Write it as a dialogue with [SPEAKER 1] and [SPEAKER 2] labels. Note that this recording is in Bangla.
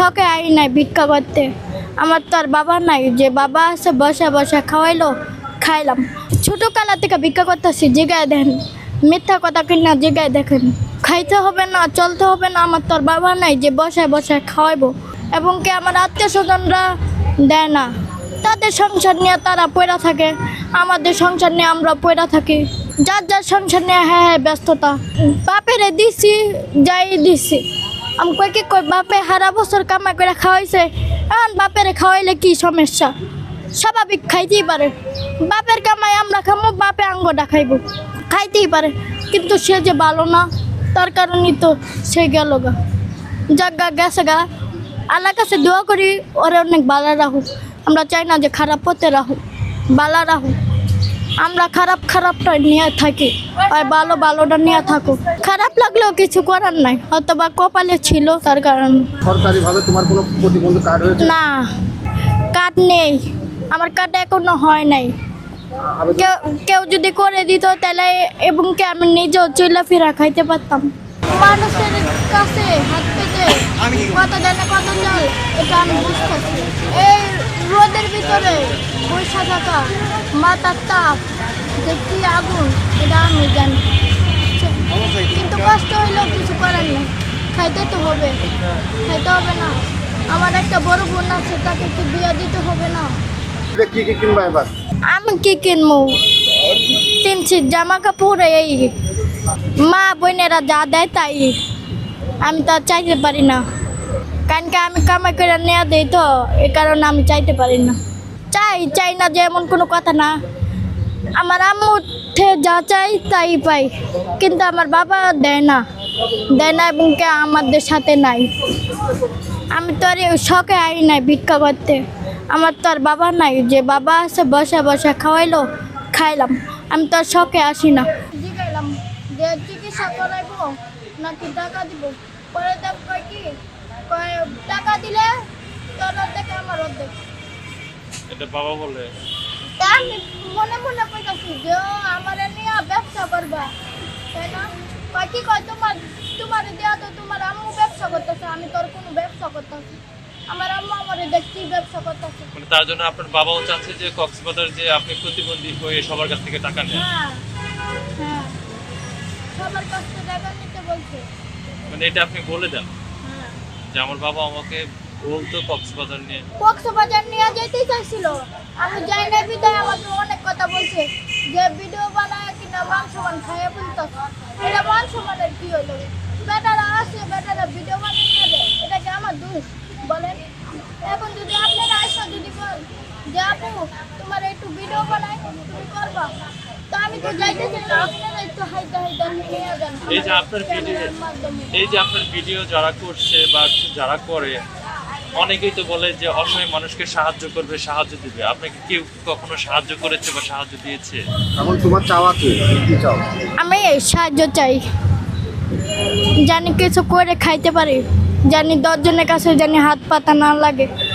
[SPEAKER 1] শখে আই নাই ভিক্ষা করতে। আমার তো আর বাবা নাই, যে বাবা আছে বসে বসে খাওয়াইলো, খাইলাম। ছোটো কালা থেকে ভিক্ষা করতেছি, জিগায় দেখেন মিথ্যা কথা কিনা জিগায় দেখেন। খাইতে হবে না, চলতে হবে না, আমার তো আর বাবা নাই, যে বসে বসে খাওয়াইবো। এবং কি আমার আত্মীয় স্বজনরা দেয় না। তাদের সংসার নিয়ে তারা পড়া থাকে, আমাদের সংসার নিয়ে আমরা পড়া থাকি। যার যার সংসার নিয়ে হ্যাঁ হ্যাঁ ব্যস্ততা। বাপেরে দিছি, যাই দিছি। আমি কই কি কই, বাপে হারা বছর কামাই করে খাওয়াইছে। এখন বাপেরে খাওয়াইলে কি সমস্যা? স্বাভাবিক খাইতেই পারে। বাপের কামাই আমরা খামো, বাপে আঙ্গটা খাইব। খাইতেই পারে। কিন্তু সে যে ভালো না, তার কারণেই তো সে গেল গা। জাগা গেছে গা। আল্লাহ কাছে দোয়া করি, ওরে অনেক বালা রাখুক। আমরা চাই না যে খারাপ পথে রাখুক, বালা রাখুক। আমরা খারাপ খারাপটা নিয়ে থাকি আর ভালো ভালোটা নিয়ে থাকুক। খারাপ লাগলেও কিছু করার নাই হয়তো বা কপালে ছিল তার কারণ।
[SPEAKER 2] সরকারিভাবে তোমার কোনো প্রতিবন্ধী কার্ড হয়েছে?
[SPEAKER 1] না কার্ড নেই আমার কার্ড এখনও হয় নাই। কেউ কেউ যদি করে দিত তাহলে এবং কি আমি নিজেও চলাফেরা খাইতে পারতাম। মানুষের কাছে হাত কত জানে কত জল এটা আমি বুঝতেছি। এই রোদের ভিতরে বৈশা থাকা মাথার তাপ যে কি আগুন এটা আমি জানি। কিন্তু কষ্ট হইলেও কিছু করার নেই। খাইতে তো হবে। খাইতে হবে না। আমার একটা বড় বোন আছে তাকে কি বিয়ে দিতে হবে না।
[SPEAKER 2] কি কি কিনবা এবার?
[SPEAKER 1] আমি কি কিনবো? শীত জামা কাপড় এই মা বোনেরা যা দেয় তাই। আমি তো চাইতে পারি না। কারণ কি আমি কামাই করে নেওয়া দিই তো, এ কারণে আমি চাইতে পারি না। চাই চাই না যে এমন কোনো কথা না। আমার আম্মু যা চাই তাই পাই, কিন্তু আমার বাবা দেয় না। দেয় না এবং কি আমাদের সাথে নাই। আমি তো আর শখে আই নাই ভিক্ষা করতে। আমার তো আর বাবা নাই, যে বাবা আছে বসে বসে খাওয়াইলো, খাইলাম। আমি তো আর শখে আসি না। চিকিৎসা করাইবো নাকি টাকা দিব? পরে কি টাকা দিলে তোর অর্ধেক আমার অর্ধেক।
[SPEAKER 3] এটা বাবা বলে।
[SPEAKER 1] আমি মনে মনে কইতাছি যে আমার নিয়ে ব্যবসা করবা তাই না? কয় কয় তোমার তোমার দেয়া তো তোমার আম্মু ব্যবসা করতেছে আমি তোর কোনো ব্যবসা করতেছি। আমার আম্মু আমারে দেখছি ব্যবসা করতেছে।
[SPEAKER 3] মানে তার জন্য আপনার বাবাও চাচ্ছে যে কক্সবাজার যে আপনি প্রতিবন্ধী হয়ে সবার কাছ থেকে টাকা নেন।
[SPEAKER 1] হ্যাঁ হ্যাঁ। সবার কাছ থেকে টাকা নিতে বলছে।
[SPEAKER 3] মানে এটা আপনি বলে দেন। যে আমার বাবা আমাকে বলতো কক্সবাজার নিয়ে।
[SPEAKER 1] কক্সবাজার নিয়ে যেতেই চাইছিল। আমি যাই না বিদায়, আমাকে অনেক কথা বলছে। যে ভিডিও বানায় কিনা মান সমান খাইয়ে বলতো। এটা মান সমানের কি হলো? বেটারা আসে বেটারা ভিডিও বানিয়ে নিয়ে দেয় এটা কি আমার দোষ? বলেন। এখন যদি আপনারা আসা, যদি বল যে আপু, তোমার একটু ভিডিও বানাই তুমি করবা।
[SPEAKER 3] এই যে আপনার ভিডিও এই যে আপনার ভিডিও যারা করছে বা যারা করে অনেকেই তো বলে যে অসহায় মানুষকে সাহায্য করবে সাহায্য দিবে। আপনাকে কেউ কখনো সাহায্য করেছে বা সাহায্য দিয়েছে?
[SPEAKER 2] এখন তোমার চাওয়া কি? কি চাও?
[SPEAKER 1] আমি সাহায্য চাই। জানি কিছু করে খাইতে পারি জানি দশজনের কাছে জানি হাত পাতা না লাগে।